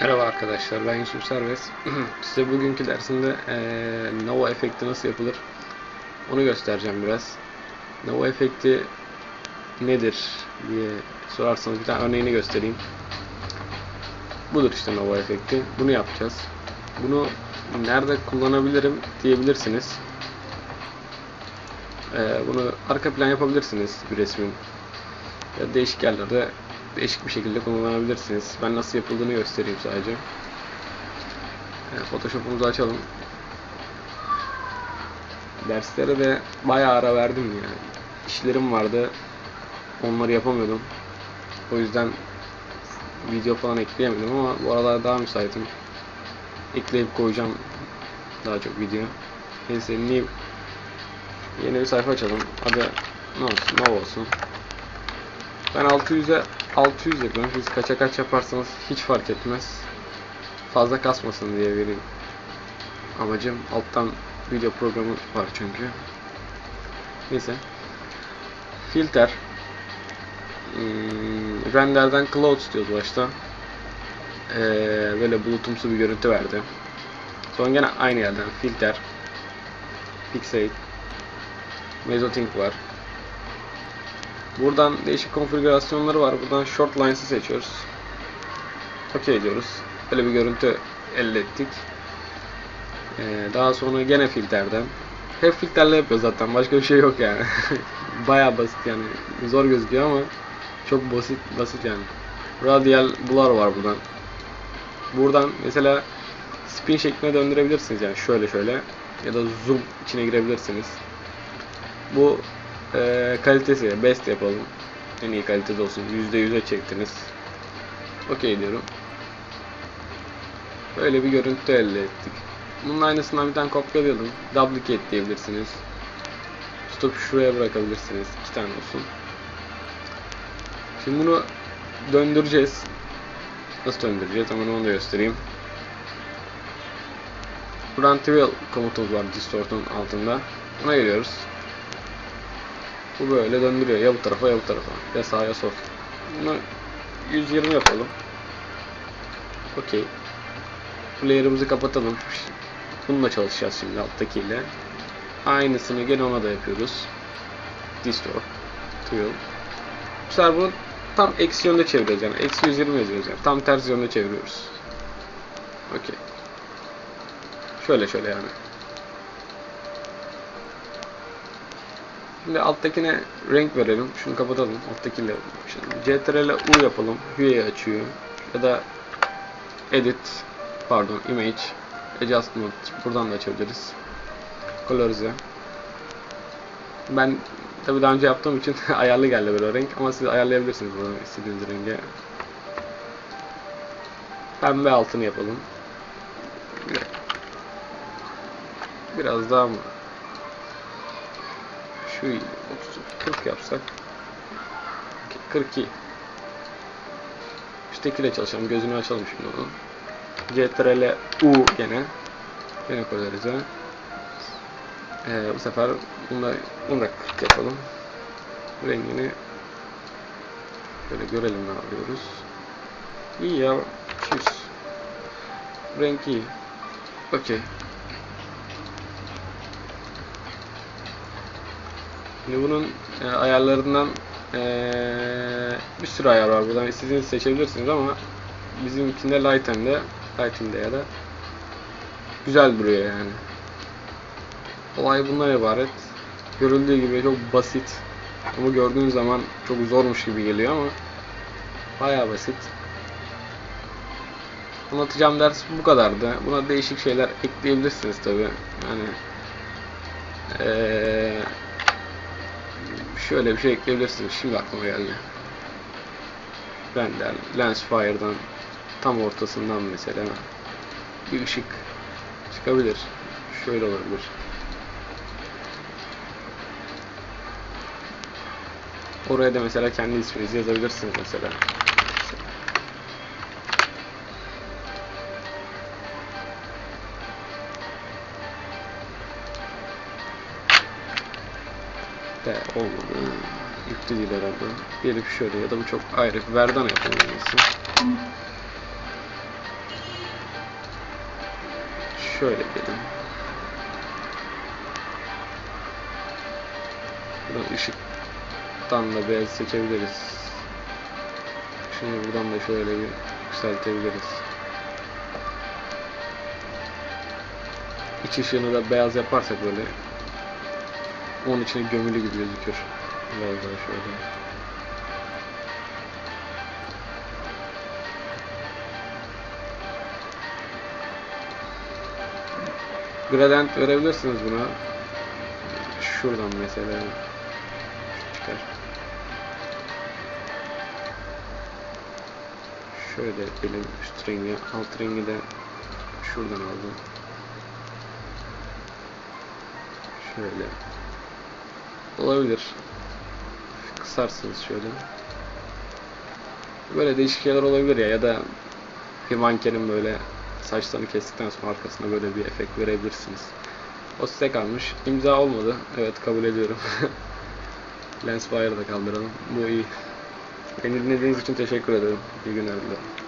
Merhaba arkadaşlar ben Yusuf Serbest. Size bugünkü dersimde eee, Nova efekti nasıl yapılır onu göstereceğim biraz. Nova efekti nedir diye sorarsanız bir tane örneğini göstereyim. Budur işte Nova efekti. Bunu yapacağız. Bunu nerede kullanabilirim diyebilirsiniz. Eee, bunu arka plan yapabilirsiniz bir resmin. Ya değişik yerlerde değişik bir şekilde kullanabilirsiniz. Ben nasıl yapıldığını göstereyim sadece. Yani Photoshop'umuzu açalım. Derslere de bayağı ara verdim yani. İşlerim vardı. Onları yapamıyordum. O yüzden video falan ekleyemedim ama bu aralar daha müsaitim. Ekleyip koyacağım daha çok video. Neyse yeni bir sayfa açalım. Adı ne olsun? Ne olsun? Ben 600'e 600 yapıyorum. Siz kaça kaç yaparsanız hiç fark etmez. Fazla kasmasın diye vereyim. Amacım alttan video programı var çünkü. Neyse. Filter. Hmm, renderden cloud istiyoruz başta. Ee, böyle bulutumsu bir görüntü verdi. Sonra gene aynı yerden filter. Pixel. Mesoting var. Buradan değişik konfigürasyonları var. Buradan short lines'ı seçiyoruz. OK diyoruz. Böyle bir görüntü elde ettik. Ee, daha sonra gene filterden. Hep filtrele yapıyor zaten. Başka bir şey yok yani. Baya basit yani. Zor gözüküyor ama çok basit basit yani. Radial blur var buradan. Buradan mesela spin şeklinde döndürebilirsiniz yani şöyle şöyle ya da zoom içine girebilirsiniz. Bu e, kalitesi best yapalım. En iyi kalitede olsun. %100'e çektiniz. Okey diyorum. Böyle bir görüntü elde ettik. Bunun aynısından bir tane kopyalayalım. Duplicate diyebilirsiniz. Stop şuraya bırakabilirsiniz. İki tane olsun. Şimdi bunu döndüreceğiz. Nasıl döndüreceğiz? Hemen onu da göstereyim. Run Trial komutumuz var Distort'un altında. Buna geliyoruz. Bu böyle döndürüyor ya bu tarafa ya bu tarafa. Ya sağa ya sol. Bunu 120 yapalım. Okey. Layer'ımızı kapatalım. Bununla çalışacağız şimdi alttakiyle. Aynısını gene ona da yapıyoruz. Distort. Trial. Bu sefer bunu tam eksi yönde çevireceğiz yani. Eksi 120 yazıyoruz yani. Tam ters yönde çeviriyoruz. Okey. Şöyle şöyle yani. Şimdi alttakine renk verelim. Şunu kapatalım. Alttakiyle. Şimdi CTRL U yapalım. Hue'yi açıyor. Ya da Edit pardon Image Adjustment buradan da açabiliriz. Colorize. Ben tabi daha önce yaptığım için ayarlı geldi böyle renk ama siz ayarlayabilirsiniz buradan istediğiniz renge. Pembe altını yapalım. Biraz daha mı? Şu 30 40 yapsak 42 Üsttekiyle çalışalım. Gözünü açalım şimdi onu. CTRL U gene. Gene kolorize. Ee, bu sefer bunda, bunu da 40 yapalım. Rengini şöyle görelim ne yapıyoruz. İyi ya. 200. Renk iyi. Okey. Şimdi bunun e, ayarlarından e, bir sürü ayar var. Buradan istediğinizi seçebilirsiniz ama bizimkinde Lighten'de Lighten'de ya da güzel duruyor yani. Olay bundan ibaret. Görüldüğü gibi çok basit. Ama gördüğün zaman çok zormuş gibi geliyor ama bayağı basit. Anlatacağım ders bu kadardı. Buna değişik şeyler ekleyebilirsiniz tabi. Yani eee şöyle bir şey ekleyebilirsiniz. Şimdi aklıma geldi. Render, lens fire'dan tam ortasından mesela bir ışık çıkabilir. Şöyle olabilir. Oraya da mesela kendi isminizi yazabilirsiniz mesela. De olmadı. Yüklü değil herhalde. Gelip şöyle ya da bu çok ayrı. Verdana yapalım. Şöyle diyelim. Buradan ışıktan da beyaz seçebiliriz. Şimdi buradan da şöyle bir yükseltebiliriz. İç ışığını da beyaz yaparsak böyle onun içine gömülü gibi gözükür. Biraz daha şöyle. Gradient verebilirsiniz buna. Şuradan mesela çıkar. Şöyle benim üst rengi, alt rengi de şuradan aldım. Şöyle. Olabilir. Kısarsınız şöyle. Böyle değişik şeyler olabilir ya ya da bir mankenin böyle saçlarını kestikten sonra arkasına böyle bir efekt verebilirsiniz. O size kalmış. İmza olmadı. Evet kabul ediyorum. Lens Fire'ı da kaldıralım. Bu iyi. Beni dinlediğiniz için teşekkür ederim. İyi günler dilerim.